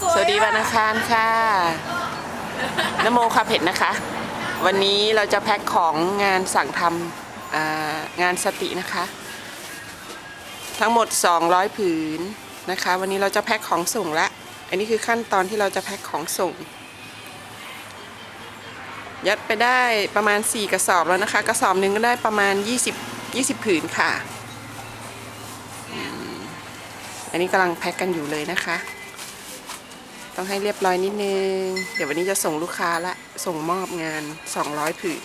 สวัสดีวันอังคารค่ะนโมคาเผ็ดนะคะ วันนี้เราจะแพ็คของงานสั่งทำอ่างานสตินะคะ ทั้งหมด 200 ผืนนะคะ วันนี้เราจะแพ็คของส่งละ อันนี้คือขั้นตอนที่เราจะแพ็คของส่ง ยัดไปได้ประมาณ 4 กระสอบแล้วนะคะ กระสอบหนึ่งก็ได้ประมาณ 20 20 ผืนค่ะอืมอันนี้กำลังแพ็คกันอยู่เลยนะคะ ต้องให้เรียบร้อยนิดนึง เดี๋ยววันนี้จะส่งลูกค้าละ ส่งมอบงาน 200 ผืน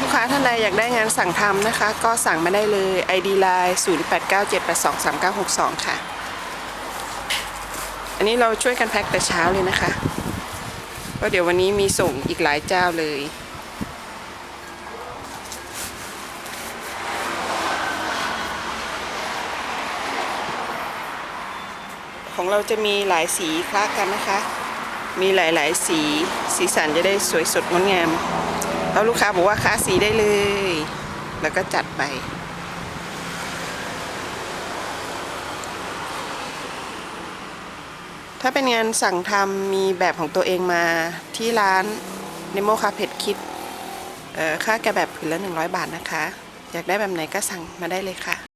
ลูกค้าท่านใดอยากได้งานสั่งทำนะคะ ก็สั่งมาได้เลย ID Line 0897823962 ค่ะ นนี้เราช่วยกันแพ็คแต่เช้าเลยนะคะเพราะเดี๋ยววันนี้มีส่งอีกหลายเจ้าเลย ของเราจะมีหลายสีคละกันนะคะ มีหลายๆ สีสีสันจะได้สวยสดงดงามแล้วลูกค้าบอกว่าค้าสีได้เลย แล้วก็จัดไป ถ้าเป็นงานสั่งทำมีแบบของตัวเองมาที่ร้านเนโมคาเพดคิดค่าแกะแบบผืนละ 100 บาทนะคะ อยากได้แบบไหนก็สั่งมาได้เลยค่ะ